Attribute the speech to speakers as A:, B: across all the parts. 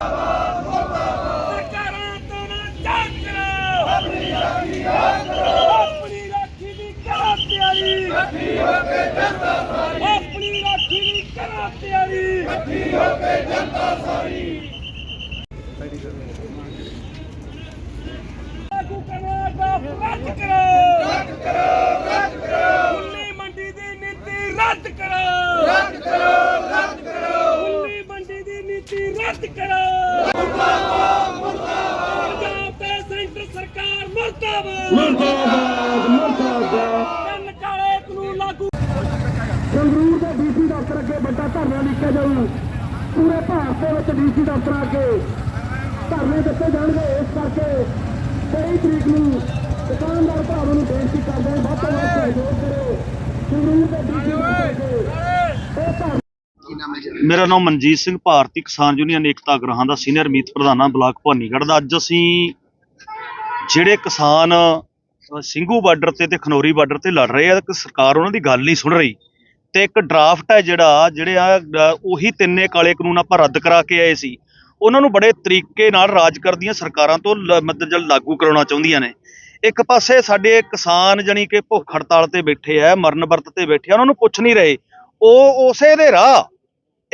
A: Centre ਸਰਕਾਰ ਸਰਕਾਰਾਂ ਤੋਂ ਨਾ ਜਾਂਚ ਕਰੋ ਆਪਣੀ ਰਾਖੀ ਆਪਣੀ ਰਾਖੀ ਦੀ ਕਰੋ ਤਿਆਰੀ ਇਕੱਠੀ ਹੋ ਕੇ ਜਨਤਾ ਸਾਰੀ ਆਪਣੀ ਰਾਖੀ ਦੀ ਕਰੋ ਤਿਆਰੀ ਇਕੱਠੀ ਹੋ ਕੇ ਜਨਤਾ ਸਾਰੀ ਲਾਗੂ ਕਰਨਾ ਦਾ ਰੱਦ ਕਰੋ ਰੱਦ ਕਰੋ ਰੱਦ ਕਰੋ ਖੁੱਲੀ ਮੰਡੀ ਦੀ ਨੀਤੀ ਰੱਦ ਕਰੋ ਰੱਦ ਕਰੋ ਰੱਦ ਕਰੋ ਖੁੱਲੀ ਮੰਡੀ ਦੀ ਨੀਤੀ ਰੱਦ ਕਰੋ ਮੁਰਦਾਬਾਦ ਮੁਰਦਾਬਾਦ ਪੰਜਾਬ ਤੇ ਸੈਂਟਰ ਸਰਕਾਰ ਮੁਰਦਾਬਾਦ ਮੁਰਦਾਬਾਦ ਤਿੰਨ ਕਾਲੇ ਕਾਨੂੰਨ ਲਾਗੂ
B: ਸੰਗਰੂਰ ਦੇ ਡੀਸੀ ਦਫ਼ਤਰ ਅੱਗੇ ਵੱਡਾ ਧਰਨਾ ਲਿਖਿਆ ਜਾਊ। ਪੂਰੇ ਭਾਰਤ ਦੇ ਵਿੱਚ ਡੀਸੀ ਦਫ਼ਤਰ ਅੱਗੇ ਧਰਨੇ ਦਿੱਤੇ ਜਾਣਗੇ। ਇਸ ਕਰਕੇ 23 ਤਰੀਕ ਨੂੰ ਦੁਕਾਨਦਾਰ ਭਰਾਵਾਂ ਨੂੰ ਬੇਨਤੀ ਕਰਦੇ ਹਾਂ, ਵੱਧ ਤੋਂ ਵੱਧ ਸਹਿਯੋਗ ਕਰੋ। ਸੰਗਰੂਰ ਦੇ ਡੀਸੀ ਦਫ਼ਤਰ ਅੱਗੇ ਇਹ ਧਰਨਾ
C: ਮੇਰਾ ਨਾਮ ਮਨਜੀਤ ਸਿੰਘ, ਭਾਰਤੀ ਕਿਸਾਨ ਯੂਨੀਅਨ ਏਕਤਾ ਗ੍ਰਾਹਾਂ ਦਾ ਸੀਨੀਅਰ ਮੀਤ ਪ੍ਰਧਾਨਾ ਬਲਾਕ ਭਵਾਨੀਗੜ੍ਹ ਦਾ। ਅੱਜ ਅਸੀਂ ਜਿਹੜੇ ਕਿਸਾਨ ਅ, ਸਿੰਘੂ ਬਾਰਡਰ ਤੇ ਤੇ ਖਨੌਰੀ ਬਾਰਡਰ ਤੇ ਲੜ ਰਹੇ ਆ ਕਿ ਸਰਕਾਰ ਉਹਨਾਂ ਦੀ ਗੱਲ ਨਹੀਂ ਸੁਣ ਰਹੀ। ਤੇ ਇੱਕ ਡਰਾਫਟ ਹੈ ਜਿਹੜਾ ਜਿਹੜੇ ਆ ਉਹੀ ਤਿੰਨੇ ਕਾਲੇ ਕਾਨੂੰਨ ਆਪਾਂ ਰੱਦ ਕਰਾ ਕੇ ਆਏ ਸੀ। ਉਹਨਾਂ ਨੂੰ ਬੜੇ ਤਰੀਕੇ ਨਾਲ ਰਾਜ ਕਰਦੀਆਂ ਸਰਕਾਰਾਂ ਤੋਂ ਲ- ਮਤਲਬ ਜਦ ਲਾਗੂ ਕਰਾਉਣਾ ਚਾਹੁੰਦੀਆਂ ਨੇ। ਇੱਕ ਪਾਸੇ ਸਾਡੇ ਕਿਸਾਨ ਜਣੀ ਕਿ ਭੁੱਖ ਹੜਤਾਲ ਤੇ ਬੈਠੇ ਆ ਮਰਨ ਵਰਤ ਤੇ ਬੈਠੇ ਆ ਉਹਨਾਂ ਨੂੰ ਪੁੱਛ ਨਹੀਂ ਰਹੇ। ਉਹ ਉਸੇ ਦੇ ਰਾਹ।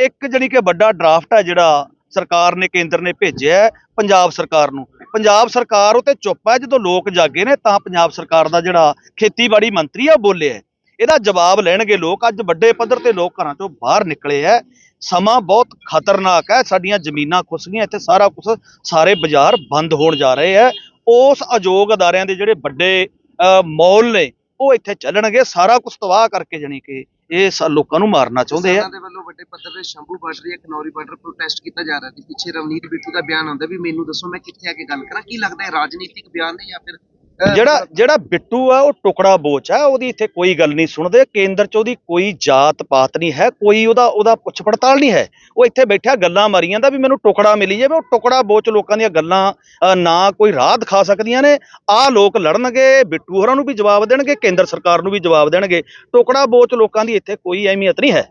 C: ਇੱਕ ਜਿਹੜੀ ਕਿ ਵੱਡਾ ਡਰਾਫਟ ਹੈ ਜਿਹੜਾ ਸਰਕਾਰ ਨੇ ਕੇਂਦਰ ਨੇ ਭੇਜਿਆ ਪੰਜਾਬ ਸਰਕਾਰ ਨੂੰ। ਪੰਜਾਬ ਸਰਕਾਰ ਉਹ ਤੇ ਚੁੱਪ ਹੈ ਜਦੋਂ ਲੋਕ ਜਾਗੇ ਨੇ ਤਾਂ ਪੰਜਾਬ ਸਰਕਾਰ ਦਾ ਜਿਹੜਾ ਖੇਤੀਬਾੜੀ ਮੰਤਰੀ ਆ ਉਹ ਬੋਲਿਆ ਹੈ। ਇਹਦਾ ਜਵਾਬ ਲੈਣਗੇ ਲੋਕ। ਅੱਜ ਵੱਡੇ ਪੱਧਰ ਤੇ ਲੋਕ ਘਰਾਂ ਚੋਂ ਬਾਹਰ ਨਿਕਲੇ ਹੈ। ਸਮਾਂ ਬਹੁਤ ਖਤਰਨਾਕ ਹੈ। ਸਾਡੀਆਂ ਜ਼ਮੀਨਾਂ ਖੁੱਸ ਗਈਆਂ। ਇੱਥੇ ਸਾਰਾ ਕੁਝ ਸਾਰੇ ਬਾਜ਼ਾਰ ਬੰਦ ਹੋਣ ਜਾ ਰਹੇ ਹੈ। ਉਸ ਅਯੋਗ ਅਦਾਰਿਆਂ ਦੇ ਜਿਹੜੇ ਵੱਡੇ ਅ, ਮੌਲ ਨੇ ਉਹ ਇੱਥੇ ਚੱਲਣਗੇ, ਸਾਰਾ ਕੁਝ ਤਬਾਹ ਕਰਕੇ ਜਾਣੀ ਕਿ ਇਹ ਸ- ਲੋਕਾਂ ਨੂੰ ਮਾਰਨਾ ਚਾਹੁੰਦੇ ਆ।
D: ਦੇ ਵੱਲੋਂ ਵੱਡੇ ਪੱਧਰ ਤੇ ਸ਼ੰਭੂ ਬਾਰਡਰ ਜਾਂ ਖਨੌਰੀ ਬਾਰਡਰ ਪ੍ਰੋਟੈਸਟ ਕੀਤਾ ਜਾ ਰਿਹਾ ਸੀ। ਪਿੱਛੇ ਰਵਨੀਤ ਬਿੱਟੂ ਦਾ ਬਿਆਨ ਆਉਂਦਾ ਵੀ ਮੈਨੂੰ ਦੱਸੋ ਮੈਂ ਕਿੱਥੇ ਆ ਕੇ ਗੱਲ ਕਰਾਂ। ਕੀ ਲੱਗਦਾ ਹੈ ਰਾਜਨੀਤਿਕ ਬਿਆਨ ਨੇ ਜਾਂ ਫਿਰ
C: ਜਿਹੜਾ ਜਿਹੜਾ ਬਿੱਟੂ ਆ ਉਹ ਟੁਕੜਾ ਬੋਚ ਆ ਉਹਦੀ ਇੱਥੇ ਕੋਈ ਗੱਲ ਨਹੀਂ ਸੁਣਦੇ ਕੇਂਦਰ 'ਚ ਉਹਦੀ ਕੋਈ ਜਾਤ ਪਾਤ ਨਹੀਂ ਹੈ ਕੋਈ ਉਹਦਾ ਉਹਦਾ ਪੁੱਛ ਪੜਤਾਲ ਨਹੀਂ ਹੈ। ਉਹ ਇੱਥੇ ਬੈਠਿਆ ਗੱਲਾਂ ਮਾਰੀਆਂ ਦਾ ਵੀ ਮੈਨੂੰ ਟੁਕੜਾ ਮਿਲੀ ਜਾਵੇ ਉਹ ਟੁਕੜਾ ਬੋਚ ਲੋਕਾਂ ਦੀਆਂ ਗੱਲਾਂ ਨਾ ਕੋਈ ਰਾਹ ਦਿਖਾ ਸਕਦੀਆਂ ਨੇ ਆ ਲੋਕ ਲੜਨਗੇ ਬਿੱਟੂ ਹੋਰਾਂ ਨੂੰ ਵੀ ਜਵਾਬ ਦੇਣਗੇ ਕੇਂਦਰ ਸਰਕਾਰ ਨੂੰ ਵੀ ਜਵਾਬ ਦੇਣਗੇ। ਟੁਕੜਾ ਬੋਚ ਲੋਕਾਂ ਦੀ ਇੱਥੇ ਕੋਈ ਅਹਿਮੀਅਤ ਨਹੀਂ ਹੈ।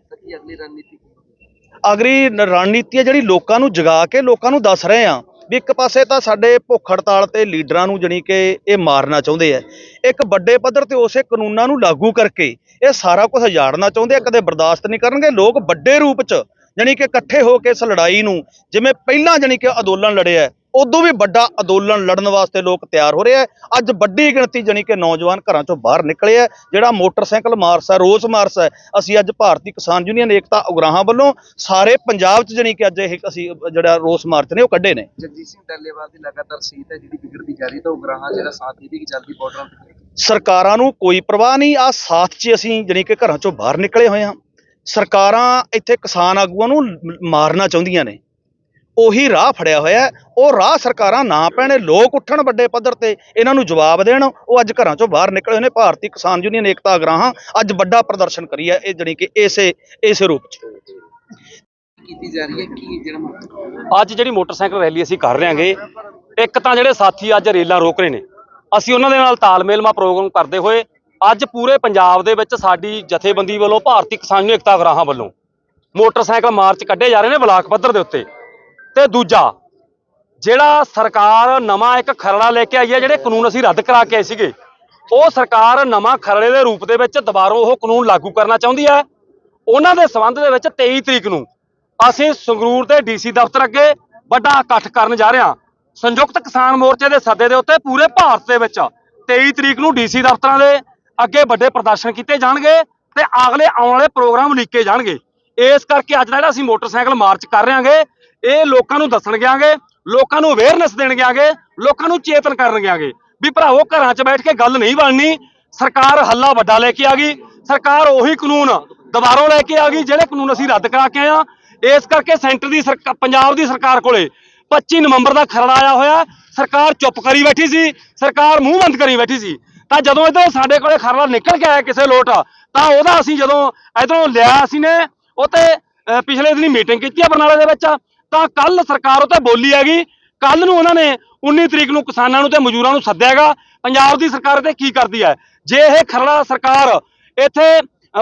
D: ਅਗਲੀ ਰਣਨੀਤੀ
C: ਹੈ ਜਿਹੜੀ ਲੋਕਾਂ ਨੂੰ ਜਗਾ ਕੇ ਲੋਕਾਂ ਨੂੰ ਦੱਸ ਰਹੇ ਆ ਵੀ ਇੱਕ ਪਾਸੇ ਤਾਂ ਸਾਡੇ ਭੁੱਖ ਹੜਤਾਲ ਤੇ ਲੀਡਰਾਂ ਨੂੰ ਜਣੀ ਕਿ ਇਹ ਮਾਰਨਾ ਚਾਹੁੰਦੇ ਆ। ਇੱਕ ਵੱਡੇ ਪੱਧਰ ਤੇ ਉਸੇ ਕਾਨੂੰਨਾਂ ਨੂੰ ਲਾਗੂ ਕਰਕੇ ਇਹ ਸਾਰਾ ਕੁਝ ਉਜਾੜਨਾ ਚਾਹੁੰਦੇ ਆ, ਕਦੇ ਬਰਦਾਸ਼ਤ ਨਹੀਂ ਕਰਨਗੇ। ਲੋਕ ਵੱਡੇ ਰੂਪ 'ਚ ਜਣੀ ਕਿ ਇਕੱਠੇ ਹੋ ਕੇ ਇਸ ਲੜਾਈ ਨੂੰ ਜਿਵੇਂ ਪਹਿਲਾਂ ਜਣੀ ਕਿ ਅੰਦੋਲਨ ਲੜਿਆ ਉਦੋਂ ਵੀ ਵੱਡਾ ਅੰਦੋਲਨ ਲੜਨ ਵਾਸਤੇ ਲੋਕ ਤਿਆਰ ਹੋ ਰਹੇ ਆ। ਅੱਜ ਵੱਡੀ ਗਿਣਤੀ ਜਣੀ ਕਿ ਨੌਜਵਾਨ ਘਰਾਂ ਚੋਂ ਬਾਹਰ ਨਿਕਲੇ ਆ। ਜਿਹੜਾ ਮੋਟਰਸਾਈਕਲ ਮਾਰਚ ਹੈ ਰੋਸ ਮਾਰਚ ਹੈ ਅਸੀਂ ਅੱਜ ਭਾਰਤੀ ਕਿਸਾਨ ਯੂਨੀਅਨ ਏਕਤਾ ਉਗਰਾਹਾਂ ਵੱਲੋਂ ਸਾਰੇ ਪੰਜਾਬ 'ਚ ਜਣੀ ਕਿ ਅੱਜ ਇਹ ਅਸੀਂ ਜਿਹੜਾ ਰੋਸ ਮਾਰਚ ਨੇ ਉਹ ਕੱਢੇ ਨੇ।
D: ਜਗਜੀਤ ਸਿੰਘ ਡੱਲੇਵਾਲ ਦੀ ਲਗਾਤਾਰ ਸੀਟ ਹੈ ਜਿਹੜੀ ਵਿਗੜਦੀ ਜਾ ਰਹੀ ਤਾਂ ਉਗਰਾਹਾਂ ਜਿਹੜਾ ਸਾਥ ਦੀ ਵੀ ਚੱਲਦੀ ਬਾਰਡਰਾਂ ਤੇ
C: ਸਰਕਾਰਾਂ ਨੂੰ ਕੋਈ ਪਰਵਾਹ ਨਹੀਂ ਆ ਸਾਥ 'ਚ ਅਸੀਂ ਜਣੀ ਕਿ ਘਰਾਂ ਚੋਂ ਬਾਹਰ ਨਿਕਲੇ ਹੋਏ ਹਾਂ। ਸਰਕਾਰਾਂ ਇੱਥੇ ਕਿਸਾਨ ਆਗੂਆਂ ਨੂੰ ਮਾਰਨਾ ਚਾਹੁੰਦੀਆਂ ਨੇ। ਉਹੀ ਰਾਹ ਫੜਿਆ ਹੋਇਆ ਹੈ। ਉਹ ਰਾਹ ਸਰਕਾਰਾਂ ਨਾ ਪੈਣੇ ਲੋਕ ਉੱਠਣ ਵੱਡੇ ਪੱਧਰ ਤੇ ਇਹਨਾਂ ਨੂੰ ਜਵਾਬ ਦੇਣ। ਉਹ ਅੱਜ ਘਰਾਂ ਚੋਂ ਬਾਹਰ ਨਿਕਲੇ ਹੋਏ ਨੇ ਭਾਰਤੀ ਕਿਸਾਨ ਯੂਨੀਅਨ ਏਕਤਾ ਅਗਰਾਹਾਂ ਅੱਜ ਵੱਡਾ ਪ੍ਰਦਰਸ਼ਨ ਕਰੀ ਹੈ ਇਹ ਜਣੀ ਕਿ ਇਸੇ ਇਸੇ ਰੂਪ 'ਚ।
D: ਕੀਤੀ ਜਾ ਰਹੀ ਹੈ ਕੀ ਜਿਹੜਾ ਮਤਲਬ
E: ਅੱਜ ਜਿਹੜੀ ਮੋਟਰਸਾਈਕਲ ਰੈਲੀ ਅਸੀਂ ਕਰ ਰਹੇ ਹਾਂਗੇ ਇੱਕ ਤਾਂ ਜਿਹੜੇ ਸਾਥੀ ਅੱਜ ਰੇਲਾਂ ਰੋਕ ਰਹੇ ਨੇ ਅਸੀਂ ਉਹਨਾਂ ਦੇ ਨਾਲ ਤਾਲਮੇਲਮਾ ਪ੍ਰੋਗਰਾਮ ਕਰਦੇ ਹੋਏ ਅੱਜ ਪੂਰੇ ਪੰਜਾਬ ਦੇ ਵਿੱਚ ਸਾਡੀ ਜਥੇਬੰਦੀ ਵੱਲੋਂ ਭਾਰਤੀ ਕਿਸਾਨ ਯੂਨੀਅਨ ਏਕਤਾ ਗਰਾਹਾਂ ਵੱਲੋਂ ਮੋਟਰਸਾਈਕਲ ਮਾਰਚ ਕੱਢੇ ਜਾ ਰਹੇ ਨੇ ਬਲਾਕ ਪੱਧਰ ਦੇ ਉੱਤੇ। ਤੇ ਦੂਜਾ, ਜਿਹੜਾ ਸਰਕਾਰ ਨਵਾਂ ਇੱਕ ਖਰੜਾ ਲੈ ਕੇ ਆਈ ਹੈ, ਜਿਹੜੇ ਕਾਨੂੰਨ ਅਸੀਂ ਰੱਦ ਕਰਾ ਕੇ ਆਏ ਸੀਗੇ, ਉਹ ਸਰਕਾਰ ਨਵਾਂ ਖਰੜੇ ਦੇ ਰੂਪ ਦੇ ਵਿੱਚ ਦੁਬਾਰਾ ਉਹ ਕਾਨੂੰਨ ਲਾਗੂ ਕਰਨਾ ਚਾਹੁੰਦੀ ਹੈ। ਉਹਨਾਂ ਦੇ ਸੰਬੰਧ ਦੇ ਵਿੱਚ 23 ਤਰੀਕ ਨੂੰ ਅਸੀਂ ਸੰਗਰੂਰ ਦੇ ਡੀਸੀ ਦਫ਼ਤਰ ਅੱਗੇ ਵੱਡਾ ਇਕੱਠ ਕਰਨ ਜਾ ਰਹੇ ਹਾਂ। ਸੰਯੁਕਤ ਕਿਸਾਨ ਮੋਰਚੇ ਦੇ ਸੱਦੇ ਦੇ ਉੱਤੇ ਪੂਰੇ ਭਾਰਤ ਦੇ ਵਿੱਚ 23 ਤਰੀਕ ਨੂੰ ਡੀਸੀ ਦਫ਼ਤਰਾਂ ਦੇ ਅੱਗੇ ਵੱਡੇ ਪ੍ਰਦਰਸ਼ਨ ਕੀਤੇ ਜਾਣਗੇ ਤੇ ਅਗਲੇ ਆਉਣ ਵਾਲੇ ਪ੍ਰੋਗਰਾਮ ਲਿਖੇ ਜਾਣਗੇ। ਇਸ ਕਰਕੇ ਅੱਜ ਦਾ ਜਿਹੜਾ ਅਸੀਂ ਮੋਟਰਸਾਈਕਲ ਮਾਰਚ ਕਰ ਰਹੇ ਹਾਂਗੇ ਇਹ ਲੋਕਾਂ ਨੂੰ ਦੱਸਣ ਗਿਆਂਗੇ, ਲੋਕਾਂ ਨੂੰ ਅਵੇਅਰਨੈਸ ਦੇਣ ਗਿਆਂਗੇ, ਲੋਕਾਂ ਨੂੰ ਚੇਤਨ ਕਰਨ ਗਿਆਂਗੇ। ਵੀ ਭਰਾਵੋ, ਘਰਾਂ 'ਚ ਬੈਠ ਕੇ ਗੱਲ ਨਹੀਂ ਬਣਨੀ, ਸਰਕਾਰ ਹੱਲਾ ਵੱਡਾ ਲੈ ਕੇ ਆ ਗਈ, ਸਰਕਾਰ ਉਹੀ ਕਾਨੂੰਨ ਦੁਬਾਰੋਂ ਲੈ ਕੇ ਆ ਗਈ, ਜਿਹੜੇ ਕਾਨੂੰਨ ਅਸੀਂ ਰੱਦ ਕਰਾ ਕੇ ਆਏ ਆ ਇਸ ਕਰਕੇ ਸੈਂਟਰ ਦੀ ਸਰਕਾਰ ਪੰਜਾਬ ਦੀ ਸਰਕਾਰ ਕੋਲੇ 25 ਨਵੰਬਰ ਦਾ ਖਰੜਾ ਆਇਆ ਹੋਇਆ, ਸਰਕਾਰ ਚੁੱਪ ਕਰੀ ਬੈਠੀ ਸੀ, ਸਰਕਾਰ ਮੂੰਹ ਬੰਦ ਕਰੀ ਬੈਠੀ ਸੀ। ਤਾਂ ਜਦੋਂ ਇਧਰੋਂ ਸਾਡੇ ਕੋਲੇ ਖਰੜਾ ਨਿਕਲ ਕੇ ਆਇਆ ਕਿਸੇ ਲੋਟ, ਤਾਂ ਉਹਦਾ ਅਸੀਂ ਜਦੋਂ ਇਧਰੋਂ ਲਿਆ ਅਸੀਂ ਨੇ ਉਹ ਤੇ ਪਿਛਲੇ ਦਿਨੀ ਮੀਟਿੰਗ ਕੀਤੀ ਆ ਬਰਨਾਲੇ ਦੇ ਵਿੱਚ, ਤਾਂ ਕੱਲ ਸਰਕਾਰ ਉਤੇ ਬੋਲੀ ਹੈਗੀ। ਕੱਲ ਨੂੰ ਉਹਨਾਂ ਨੇ 19 ਤਰੀਕ ਨੂੰ ਕਿਸਾਨਾਂ ਨੂੰ ਤੇ ਮਜ਼ਦੂਰਾਂ ਨੂੰ ਸੱਦਿਆਗਾ ਪੰਜਾਬ ਦੀ ਸਰਕਾਰ ਤੇ ਕੀ ਕਰਦੀ ਹੈ? ਜੇ ਇਹ ਖਰੜਾ ਸਰਕਾਰ ਇੱਥੇ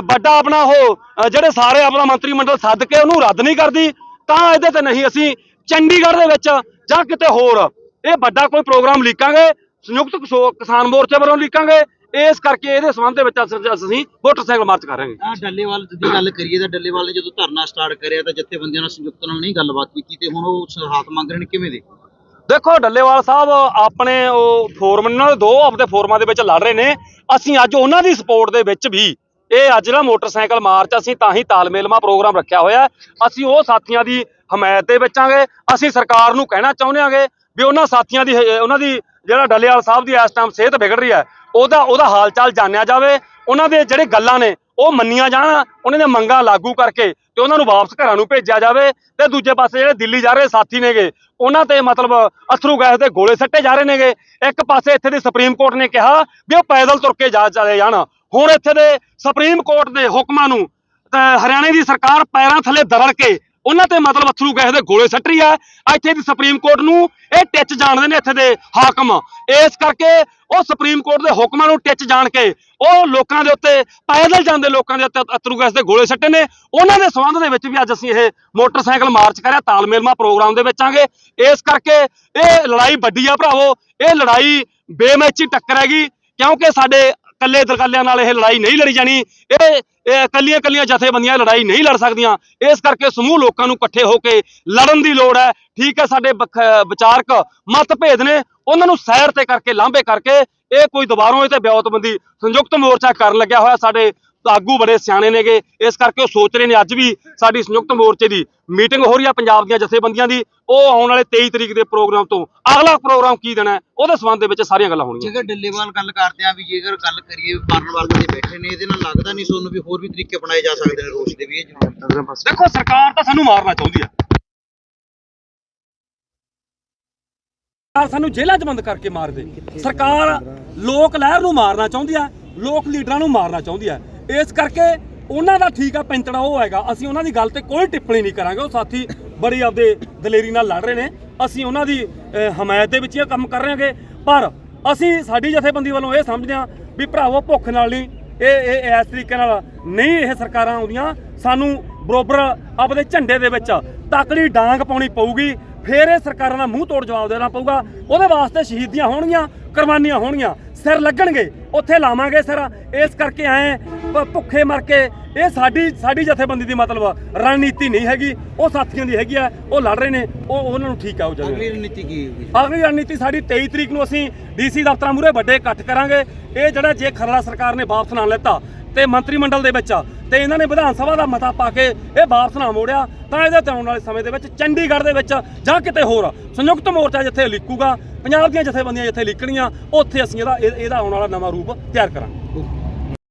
E: ਵੱਡਾ ਆਪਣਾ ਉਹ ਜਿਹੜੇ ਸਾਰੇ ਆਪਣਾ ਮੰਤਰੀ ਮੰਡਲ ਸੱਦ ਕੇ ਉਹਨੂੰ ਰੱਦ ਨਹੀਂ ਕਰਦੀ, ਤਾਂ ਇਹਦੇ ਤੇ ਨਹੀਂ ਅਸੀਂ ਚੰਡੀਗੜ੍ਹ ਦੇ ਵਿੱਚ ਜਾਂ ਕਿਤੇ ਹੋਰ ਇਹ ਵੱਡਾ ਕੋਈ ਪ੍ਰੋਗਰਾਮ ਲਿਖਾਂਗੇ ਸੰਯੁਕਤ ਕਿਸਾਨ ਮੋਰਚੇ ਵੱਲੋਂ ਲਿਖਾਂਗੇ ਇਸ ਕਰਕੇ ਇਹਦੇ ਸੰਬੰਧ ਦੇ ਵਿੱਚ ਅਸ- ਮੋਟਰਸਾਈਕਲ ਮਾਰਚ ਕਰ ਰਹੇ ਹਾਂ।
F: ਆ ਡੱਲੇਵਾਲ ਦੀ ਗੱਲ ਕਰੀਏ ਤਾਂ ਡੱਲੇਵਾਲ ਨੇ ਜਦੋਂ ਧਰਨਾ ਸਟਾਰਟ ਕਰਿਆ ਤਾਂ ਜਥੇਬੰਦੀਆਂ ਨਾਲ ਸੰਯੁਕਤ ਨਾਲ ਨਹੀਂ ਗੱਲਬਾਤ ਕੀਤੀ ਤੇ ਹੁਣ ਉਹ ਹਾਥ ਮੰਗ ਰਹੇ ਨੇ ਕਿਵੇਂ ਦੇ?
E: ਦੇਖੋ ਡੱਲੇਵਾਲ ਸਾਹਿਬ ਆਪਣੇ ਉਹ ਫੋਰਮ ਨਾਲ ਦੋ ਆਪਣੇ ਫੋਰਮਾਂ ਦੇ ਵਿੱਚ ਲੜ ਰਹੇ ਨੇ। ਅਸੀਂ ਅੱਜ ਉਹਨਾਂ ਦੀ ਸਪੋਰਟ ਦੇ ਵਿੱਚ ਵੀ ਇਹ ਅੱਜ ਜਿਹੜਾ ਮੋਟਰਸਾਈਕਲ ਮਾਰਚ ਅਸੀਂ ਤਾਂ ਹੀ ਤਾਲਮੇਲਮਾ ਪ੍ਰੋਗਰਾਮ ਰੱਖਿਆ ਹੋਇਆ ਅਸੀਂ ਉਹ ਸਾਥੀਆਂ ਦੀ ਹਮਾਇਤ ਦੇ ਵਿੱਚ ਆਂਗੇ। ਅਸੀਂ ਸਰਕਾਰ ਨੂੰ ਕਹਿਣਾ ਚਾਹੁੰਦੇ ਆਂਗੇ ਵੀ ਉਹਨਾਂ ਸਾਥੀਆਂ ਦੀ ਉਹਨਾਂ ਦੀ ਜਿਹੜਾ ਡੱਲੇਵਾਲ ਸਾਹਿਬ ਦੀ ਇਸ ਟਾਈਮ ਸਿਹਤ ਵਿਗੜ ਰਹੀ ਹੈ, ਉਹਦਾ ਉਹਦਾ ਹਾਲ ਚਾਲ ਜਾਣਿਆ ਜਾਵੇ, ਉਹਨਾਂ ਦੇ ਜਿਹੜੇ ਗੱਲਾਂ ਨੇ, ਉਹ ਮੰਨੀਆਂ ਜਾਣ, ਉਹਨਾਂ ਦੀਆਂ ਮੰਗਾਂ ਲਾਗੂ ਕਰਕੇ ਤੇ ਉਹਨਾਂ ਨੂੰ ਵਾਪਸ ਘਰਾਂ ਨੂੰ ਭੇਜਿਆ ਜਾਵੇ। ਤੇ ਦੂਜੇ ਪਾਸੇ ਜਿਹੜੇ ਦਿੱਲੀ ਜਾ ਰਹੇ ਸਾਥੀ ਨੇਗੇ, ਉਹਨਾਂ ਤੇ ਮਤਲਬ ਅਥਰੂ ਗੈਸ ਦੇ ਗੋਲੇ ਸੱਟੇ ਜਾ ਰਹੇ ਨੇਗੇ। ਇੱਕ ਪਾਸੇ ਇੱਥੇ ਦੀ ਸੁਪਰੀਮ ਕੋਰਟ ਨੇ ਕਿਹਾ ਵੀ ਉਹ ਪੈਦਲ ਤੁਰ ਕੇ ਜਾ, ਚਲੇ ਜਾਣ। ਹੁਣ ਇੱਥੇ ਦੇ ਸੁਪਰੀਮ ਕੋਰਟ ਦੇ ਹੁਕਮਾਂ ਨੂੰ ਹਰਿਆਣੇ ਦੀ ਸਰਕਾਰ ਪੈਰਾਂ ਥੱਲੇ ਦਰੜ ਕੇ ਉਹਨਾਂ ਤੇ ਮਤਲਬ ਅਥਰੂ ਗੈਸ ਦੇ ਗੋਲੇ ਸੱਟ ਰਹੀ ਹੈ ਇੱਥੇ ਦੀ ਸੁਪਰੀਮ ਕੋਰਟ ਨੂੰ ਇਹ ਟਿੱਚ ਜਾਣਦੇ ਨੇ ਇੱਥੇ ਦੇ ਹਾਕਮ। ਇਸ ਕਰਕੇ ਉਹ ਸੁਪਰੀਮ ਕੋਰਟ ਦੇ ਹੁਕਮਾਂ ਨੂੰ ਟਿੱਚ ਜਾਣ ਕੇ ਉਹ ਲੋਕਾਂ ਦੇ ਉੱਤੇ, ਪੈਦਲ ਜਾਂਦੇ ਲੋਕਾਂ ਦੇ ਉੱਤੇ ਅਥਰੂ ਗੈਸ ਦੇ ਗੋਲੇ ਸੱਟੇ ਨੇ। ਉਹਨਾਂ ਦੇ ਸੰਬੰਧ ਦੇ ਵਿੱਚ ਵੀ ਅੱਜ ਅਸੀਂ ਇਹ ਮੋਟਰਸਾਈਕਲ ਮਾਰਚ ਕਰਿਆ ਤਾਲਮੇਲਮਾ ਪ੍ਰੋਗਰਾਮ ਦੇ ਵਿੱਚ ਆਂਗੇ ਇਸ ਕਰਕੇ ਇਹ ਲੜਾਈ ਵੱਡੀ ਆ ਭਰਾਵੋ। ਇਹ ਲੜਾਈ ਬੇਮੈਚੀ ਟੱਕਰ ਹੈਗੀ, ਕਿਉਂਕਿ ਸਾਡੇ ਕੱਲੇ ਦਰਕੱਲਿਆਂ ਨਾਲ ਇਹ ਲੜਾਈ ਨਹੀਂ ਲੜੀ ਜਾਣੀ। ਇਹ ਇਹ ਇਕੱਲੀਆਂ ਕੱਲੀਆਂ ਜਥੇਬੰਦੀਆਂ ਲੜਾਈ ਨਹੀਂ ਲੜ ਸਕਦੀਆਂ। ਇਸ ਕਰਕੇ ਸਮੂਹ ਲੋਕਾਂ ਨੂੰ ਇਕੱਠੇ ਹੋ ਕੇ ਲੜਨ ਦੀ ਲੋੜ ਹੈ। ਠੀਕ ਹੈ, ਸਾਡੇ ਵਿਚਾਰਕ ਮਤਭੇਦ ਨੇ। ਉਹਨਾਂ ਨੂੰ ਸੈਰ ਤੇ ਕਰਕੇ, ਲਾਂਭੇ ਕਰਕੇ ਇਹ ਕੋਈ ਦੁਬਾਰੋਂ ਇਹ ਤੇ ਬਿਆਉਤਬੰਦੀ ਸੰਯੁਕਤ ਮੋਰਚਾ ਕਰਨ ਲੱਗਿਆ ਹੋਇਆ ਸਾਡੇ ਆਗੂ ਬੜੇ ਸਿਆਣੇ ਨੇਗੇ। ਇਸ ਕਰਕੇ ਉਹ ਸੋਚ ਰਹੇ ਨੇ ਅੱਜ ਵੀ ਸਾਡੀ ਸੰਯੁਕਤ ਮੋਰਚੇ ਦੀ ਮੀਟਿੰਗ ਹੋ ਰਹੀ ਆ ਪੰਜਾਬ ਦੀਆਂ ਜਥੇਬੰਦੀਆਂ ਦੀ। ਉਹ ਆਉਣ ਵਾਲੇ 23 ਤਰੀਕ ਦੇ ਪ੍ਰੋਗਰਾਮ ਤੋਂ ਅਗਲਾ ਪ੍ਰੋਗਰਾਮ ਕੀ ਦੇਣਾ ਉਹਦੇ ਸੰਬੰਧ ਦੇ ਵਿੱਚ ਸਾਰੀਆਂ ਗੱਲਾਂ ਹੋਣਗੀਆਂ।
F: ਜੇਕਰ ਡੱਲੇਵਾਲ ਗੱਲ ਕਰਦੇ ਆ ਵੀ ਜੇਕਰ ਗੱਲ ਕਰੀਏ ਮਾਰਨ ਵਾਲੇ ਦੇ ਬੈਠੇ ਨੇ ਇਹਦੇ ਨਾਲ ਲੱਗਦਾ ਨਹੀਂ ਤੁਹਾਨੂੰ ਵੀ ਹੋਰ ਵੀ ਤਰੀਕੇ ਅਪਣਾਏ ਜਾ ਸਕਦੇ ਨੇ ਰੋਸ਼ ਦੇ ਵੀ ਇਹ ਜ਼ਰੂਰ।
E: ਦੇਖੋ ਸਰਕਾਰ ਤਾਂ ਸਾਨੂੰ ਮਾਰਨਾ ਚਾਹੁੰਦੀ ਹੈ ਸਰਕਾਰ ਸਾਨੂੰ ਜੇਲ੍ਹਾਂ 'ਚ ਬੰਦ ਕਰਕੇ ਮਾਰ ਦੇ। ਸਰਕਾਰ ਲੋਕ ਲਹਿਰ ਨੂੰ ਮਾਰਨਾ ਚਾਹੁੰਦੀ ਹੈ ਲੋਕ ਲੀਡਰਾਂ ਨੂੰ ਮਾਰਨਾ ਚਾਹੁੰਦੀ ਹੈ ਇਸ ਕਰਕੇ ਉਹਨਾਂ ਦਾ ਠੀਕ ਆ, ਪੈਂਤੜਾ ਉਹ ਹੈਗਾ। ਅਸੀਂ ਉਹਨਾਂ ਦੀ ਗੱਲ ਤੇ ਕੋਈ ਟਿੱਪਣੀ ਨਹੀਂ ਕਰਾਂਗੇ। ਉਹ ਸਾਥੀ ਬੜੀ ਆਪਦੇ ਦਲੇਰੀ ਨਾਲ ਲੜ ਰਹੇ ਨੇ। ਅਸੀਂ ਉਹਨਾਂ ਦੀ ਹਮਾਇਤ ਦੇ ਵਿੱਚ ਹੀ ਇਹ ਕੰਮ ਕਰ ਰਹੇ ਹਾਂਗੇ। ਪਰ ਅਸੀਂ ਸਾਡੀ ਜਥੇਬੰਦੀ ਵੱਲੋਂ ਇਹ ਸਮਝਦੇ ਹਾਂ ਵੀ ਭਰਾਵੋ, ਭੁੱਖ ਨਾਲ ਨਹੀਂ ਇਹ ਇਹ ਇਸ ਤਰੀਕੇ ਨਾਲ ਨਹੀਂ ਇਹ ਸਰਕਾਰਾਂ ਆਉਂਦੀਆਂ। ਸਾਨੂੰ ਬਰੋਬਰ ਆਪਦੇ ਝੰਡੇ ਦੇ ਵਿੱਚ ਤਕੜੀ ਡਾਂਗ ਪਾਉਣੀ ਪਊਗੀ। ਫੇਰ ਇਹ ਸਰਕਾਰਾਂ ਦਾ ਮੂੰਹ ਤੋੜ ਜਵਾਬ ਦੇਣਾ ਪਊਗਾ। ਉਹਦੇ ਵਾਸਤੇ ਸ਼ਹੀਦੀਆਂ ਹੋਣਗੀਆਂ। ਕੁਰਬਾਨੀਆਂ ਹੋਣਗੀਆਂ ਸਿਰ ਲੱਗਣਗੇ ਉੱਥੇ ਲਾਵਾਂਗੇ ਸਿਰ। ਇਸ ਕਰਕੇ ਐ ਭੁੱਖੇ ਮਰ ਕੇ ਇਹ ਸਾਡੀ ਸਾਡੀ ਜਥੇਬੰਦੀ ਦੀ ਮਤਲਬ ਰਣਨੀਤੀ ਨਹੀਂ ਹੈਗੀ। ਉਹ ਸਾਥੀਆਂ ਦੀ ਹੈਗੀ ਆ ਉਹ ਲੜ ਰਹੇ ਨੇ ਉਹ ਉਹਨਾਂ ਨੂੰ ਠੀਕ ਆ ਉਹ
F: ਅਗਲੀ
E: ਜਗ੍ਹਾ
F: ਰਣਨੀਤੀ ਕੀ ਹੋਊਗੀ?
E: ਅਗਲੀ ਰਣਨੀਤੀ ਸਾਡੀ 23 ਤਰੀਕ ਨੂੰ ਅਸੀਂ ਡੀਸੀ ਦਫ਼ਤਰਾਂ ਮੂਹਰੇ ਵੱਡੇ ਇਕੱਠ ਕਰਾਂਗੇ। ਇਹ ਜਿਹੜਾ ਜੇ ਖਰੜਾ ਸਰਕਾਰ ਨੇ ਵਾਪਸ ਨਾ ਲੈਤਾ ਤੇ ਮੰਤਰੀ ਮੰਡਲ ਦੇ ਵਿੱਚ ਤੇ ਇਹਨਾਂ ਨੇ ਵਿਧਾਨ ਸਭਾ ਦਾ ਮਤਾ ਪਾ ਕੇ ਇਹ ਵਾਪਸ ਨਾ ਮੋੜਿਆ ਤਾਂ ਇਹਦੇ ਤੇ ਆਉਣ ਵਾਲੇ ਸਮੇਂ ਦੇ ਵਿੱਚ ਚੰਡੀਗੜ੍ਹ ਦੇ ਵਿੱਚ ਜਾਂ ਕਿਤੇ ਹੋਰ ਸੰਯੁਕਤ ਮੋਰਚਾ ਜਿੱਥੇ ਲਿਖੂਗਾ ਪੰਜਾਬ ਦੀਆਂ ਜਥੇਬੰਦੀਆਂ ਜਿੱਥੇ ਲਿਖਣੀਆਂ ਉੱਥੇ ਅਸੀਂ ਇਹਦਾ ਇਹ- ਇਹਦਾ ਆਉਣ ਵਾਲਾ ਨਵਾਂ ਰੂਪ ਤਿਆਰ ਕਰਾਂਗੇ।